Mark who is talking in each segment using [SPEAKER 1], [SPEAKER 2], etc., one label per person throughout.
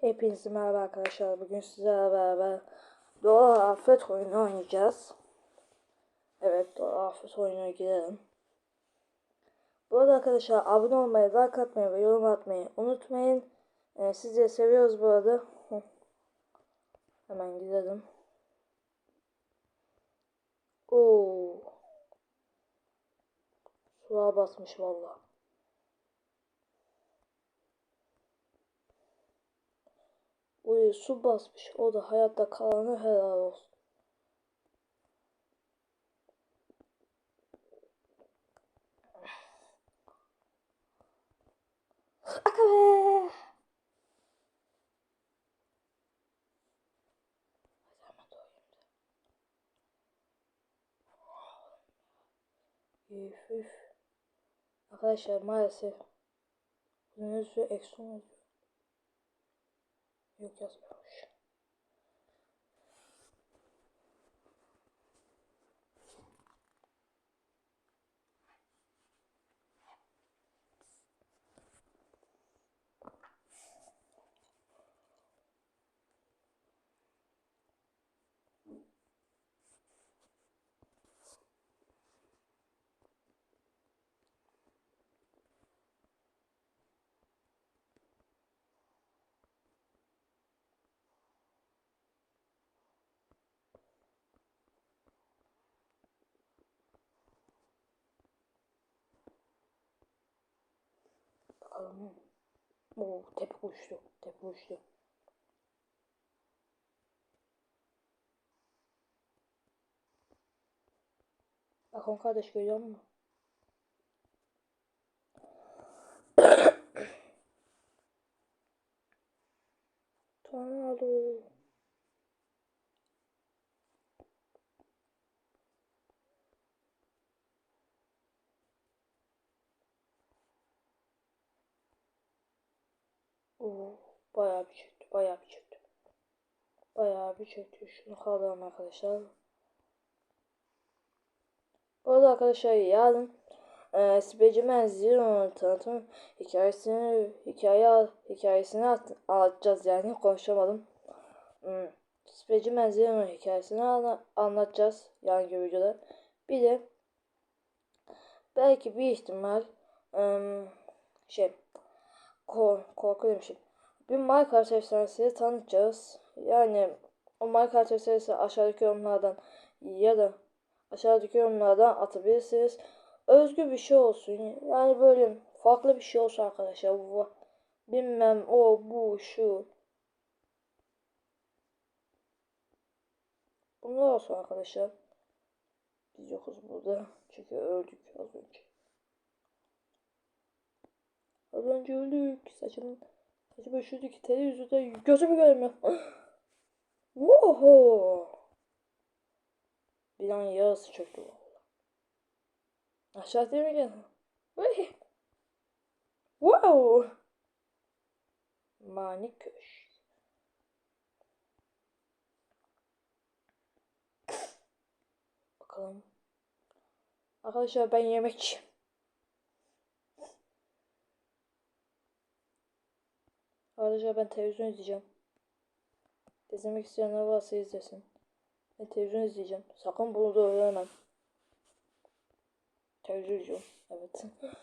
[SPEAKER 1] Hepinize merhaba arkadaşlar. Bugün sizlerle beraber Doğal Afet oyunu oynayacağız. Evet Doğal Afet oyununa girelim. Bu arada arkadaşlar abone olmayı, like atmayı ve yorum atmayı unutmayın. Ee, sizleri seviyoruz bu arada. Hemen gidelim. Oo. Suya basmış vallahi. Buraya su basmış. O da hayatta kalanı helal olsun. Aka be! Üf üf. Arkadaşlar maalesef üstü eksi yazıyor. Yok yazmıyormuş. Bakalım. Oo, tepe uçtu. Tepe uçtu. Bakın kardeş görüyor musun? Oo, bayağı bir çöktü, bayağı bir çöktü. Bayağı bir çöktü. Şunu kaldıralım arkadaşlar. Bu arada arkadaşlar yarın e, Spiderman Zero'nun tanıtım hikayesini hikaye hikayesini at, anlatacağız yani konuşamadım. Hmm. Spiderman Zero'nun hikayesini anla, anlatacağız yarınki videoda. Bir de belki bir ihtimal um, şey kork korku. Bir Minecraft efsanesini tanıtacağız. Yani o Minecraft efsanesi aşağıdaki yorumlardan ya da aşağıdaki yorumlardan atabilirsiniz. Özgü bir şey olsun. Yani böyle farklı bir şey olsun arkadaşlar. Bilmem o bu şu. Bunlar olsun arkadaşlar. Biz yokuz burada. Çünkü öldük az önce. Az önce öldük. Saçımın saçımı şuradaki televizyonda gözümü görmüyor. Woho! Bir an yarısı çöktü valla. Aşağı değil mi? Vay! Wow! Manik köşk. Bakalım. Arkadaşlar ben yemek Arkadaşlar ben televizyon izleyeceğim. İzlemek isteyenler varsa izlesin. Ben televizyon izleyeceğim. Sakın bunu da öğrenemem. Televizyon izliyorum. Evet.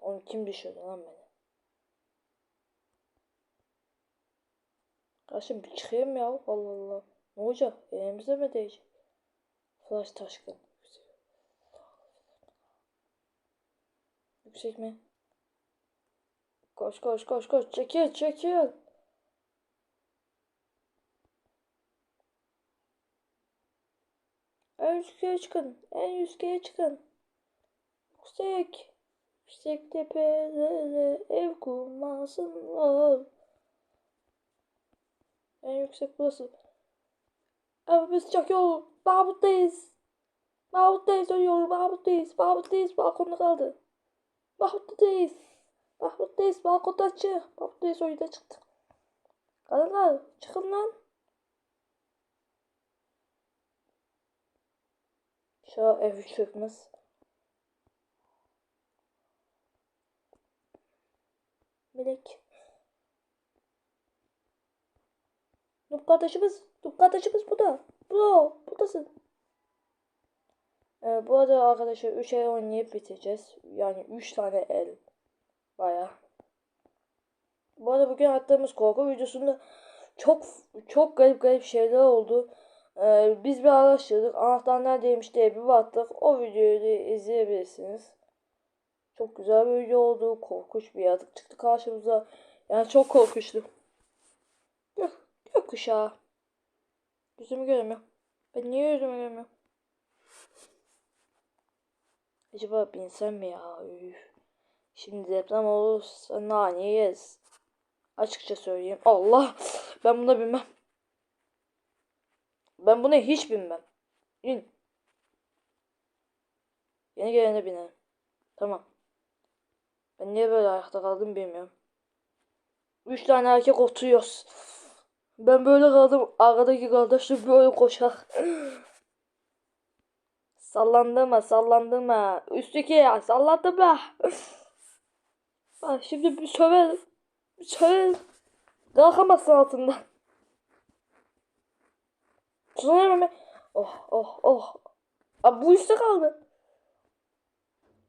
[SPEAKER 1] Onu kim düşürdü lan beni? Kardeşim bir çıkayım ya. Allah Allah. Ne olacak? Elimize mi değecek? Flash taşkın. Yüksek mi? Koş koş koş koş. Çekil çekil. En yükseğe çıkın. En yükseğe çıkın. Yüksek. Yüksek tepelere ev kurmasınlar. En yüksek burası. Evimiz çok yol. Mahmut'tayız. Mahmut'tayız ölüyorum. Mahmut'tayız. Mahmut'tayız. Balkonda kaldı. Mahmut'tayız. Mahmut'tayız. Balkonda çık. Mahmut'tayız oyunda çıktı. Kadınlar çıkın lan. Şu ev çökmez. Melek. Noob kardeşimiz, Noob kardeşimiz bu da. Bro, buradasın. Ee, bu arada arkadaşlar 3 el oynayıp biteceğiz. Yani 3 tane el. Baya. Bu arada bugün attığımız korku videosunda çok çok garip garip şeyler oldu. Ee, biz bir araştırdık. Anahtar neredeymiş diye bir baktık. O videoyu da izleyebilirsiniz. Çok güzel bir video oldu. Korkunç bir yaratık çıktı karşımıza. Yani çok korkunçtu. Gök, gök kuşağı. Yüzümü göremiyor. Ben niye yüzümü göremiyorum? Acaba binsem mi ya? Üf. Şimdi deprem olursa nane yeriz. Açıkça söyleyeyim. Allah! Ben buna binmem. Ben buna hiç binmem. İn. Yeni gelene binerim. Tamam. Ben niye böyle ayakta kaldım bilmiyorum. Üç tane erkek oturuyoruz. Ben böyle kaldım. Arkadaki kardeşim böyle koşar. Sallandırma sallandırma. Üstteki ya sallandırma. Bak şimdi bir söverim. Bir söverim. Kalkamazsın altından. Ben. Oh oh oh. Abi bu üstte kaldı.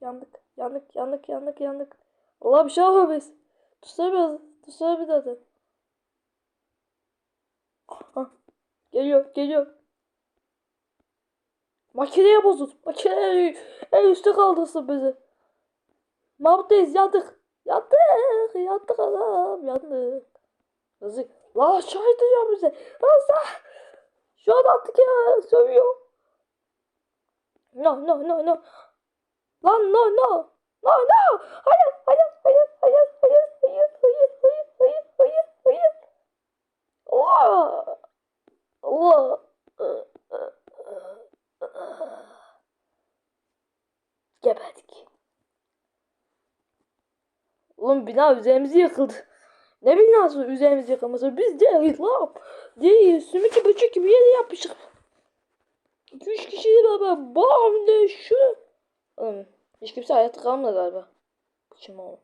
[SPEAKER 1] Yandık. Yandık yandık yandık yandık. Allah bir şey yapamayız. Tutamıyoruz. Tutamıyoruz zaten. Ah, geliyor geliyor. Makineye bozul. Makineye en üstte kaldırsın bizi. Mahmut'tayız yandık. Yandık. Yandık adam. Yandık. Yazık. La aşağı iteceğim bize. Lan Şu an attık ya. Sövüyor. No no no no. Lan no no. No no. Hayır hayır hayır hayır hayır hayır hayır hayır hayır hayır hayır. Allah. Allah. Geberdik. Oğlum bina üzerimizi yıkıldı. Ne binası üzerimizi yıkılması? Biz değil lan. Değil. Sümükü böcek gibi yere yapmışık. 2-3 kişiyi baba. Bam de şu. Oğlum hiç kimse hayatta kalmadı galiba. Kim o?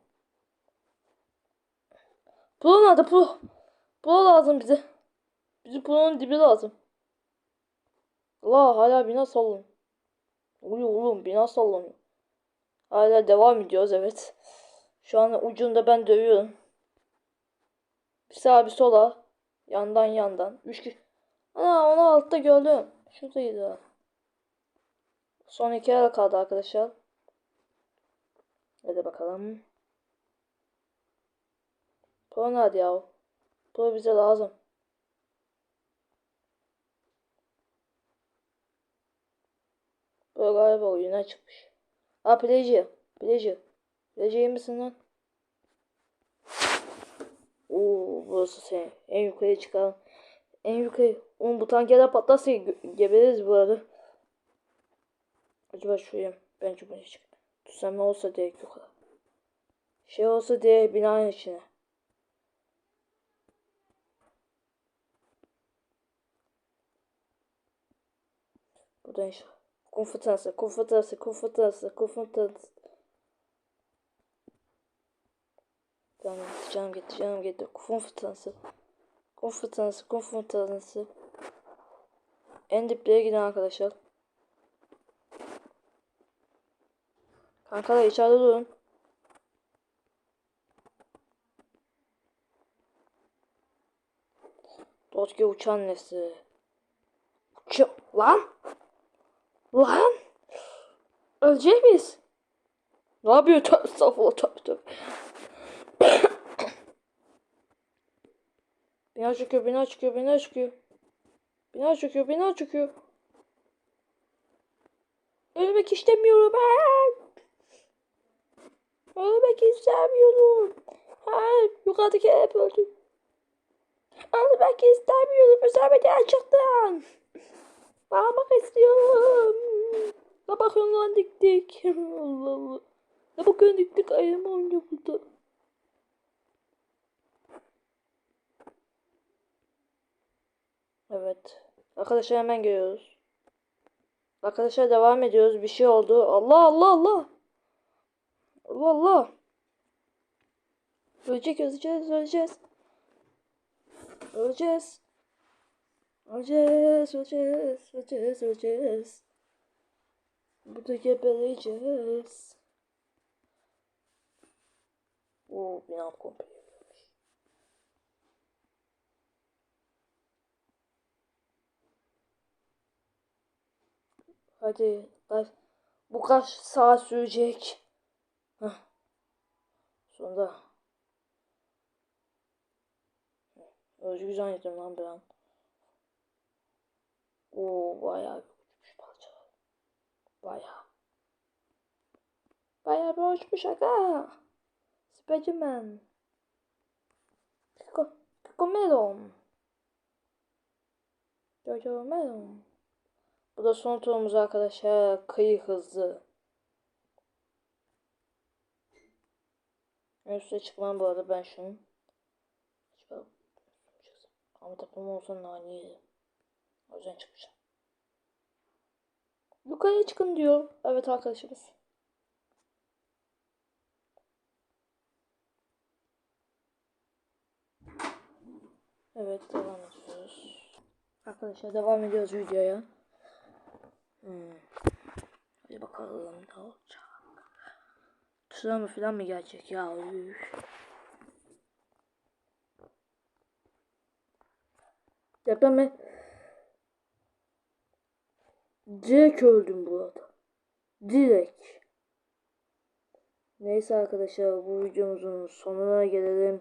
[SPEAKER 1] Pro nerede pro? Pro lazım bize. Bizi pronun dibi lazım. Allah hala bina sallanıyor. Oluyor oğlum bina sallanıyor. Hala devam ediyoruz evet. Şu an ucunda ben dövüyorum. Bir sağa bir sola. Yandan yandan. Üç kişi. Ana onu altta gördüm. Şuradaydı. Son iki ara kaldı arkadaşlar. Hadi bakalım. Pro nerede ya? Pro bize lazım. Pro galiba oyuna çıkmış. Aa Pleasure. Pleasure. Pleasure misin lan? Oo burası sen. En yukarı çıkalım. En yukarı. Oğlum bu tankere patlarsa geberiz bu arada. Acaba şuraya ben çubuğunu çık. Tutsam ne olsa direkt yukarı. Şey olsa diye binanın içine. Buradan Kum fırtınası, kum fırtınası, kum fırtınası, kum fırtınası. Tamam gitti, canım gitti, canım gitti. Kum fırtınası. En diplere gidin arkadaşlar. Kankalar içeride durun. Dotge uçan nesi? Uça lan! Lan! Ölecek miyiz? Ne yapıyor? Tövbe estağfurullah tövbe tövbe. bina çıkıyor, bina çıkıyor, bina çıkıyor. Bina çıkıyor, bina çıkıyor. Ölmek istemiyorum ben. Ölmek istemiyorum. Hayır, yukarıdaki hep öldü. Ölmek istemiyorum. Üzerime gerçekten. Bağırmak istiyorum. Ne bakıyorsun lan dik dik. Allah Allah. Ne bakıyorsun dik dik ayağım oynuyor burada. Evet. Arkadaşlar hemen geliyoruz. Arkadaşlar devam ediyoruz. Bir şey oldu. Allah Allah Allah. Allah Allah. Ölecek öleceğiz öleceğiz. Öleceğiz. Öleceğiz öleceğiz öleceğiz öleceğiz. Burada gebereceğiz. Oo binam komple yapılmış. Hadi kaç, bu kaç saat sürecek? Heh. Sonunda. Özgür zannettim lan bir an. Bayağı uçmuş parça. Bayağı. Bayağı bir uçmuş aga. Spiderman. Pico, Pico Melon. Jojo Melon. Bu da son turumuz arkadaşlar. Kıyı hızlı. Üstte çıkmam bu arada ben. Çıkalım. Ama tapım olsa nane. O yüzden çıkacağım. Yukarıya çıkın diyor. Evet arkadaşımız. Evet devam ediyoruz. Arkadaşlar devam ediyoruz videoya. Hmm. Hadi bakalım ne olacak. Tsunami falan mı gelecek ya? Üf. Deprem? Direkt öldüm bu arada. Direkt. Neyse arkadaşlar bu videomuzun sonuna gelelim.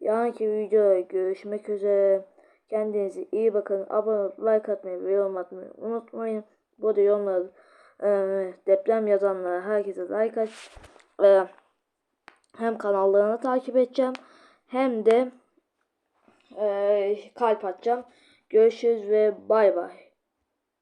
[SPEAKER 1] Yarınki videoda görüşmek üzere. Kendinize iyi bakın. Abone olup like atmayı ve yorum atmayı unutmayın. Bu arada yorumlar e, deprem yazanlara herkese like at. E, hem kanallarını takip edeceğim hem de e, kalp atacağım. Görüşürüz ve bay bay.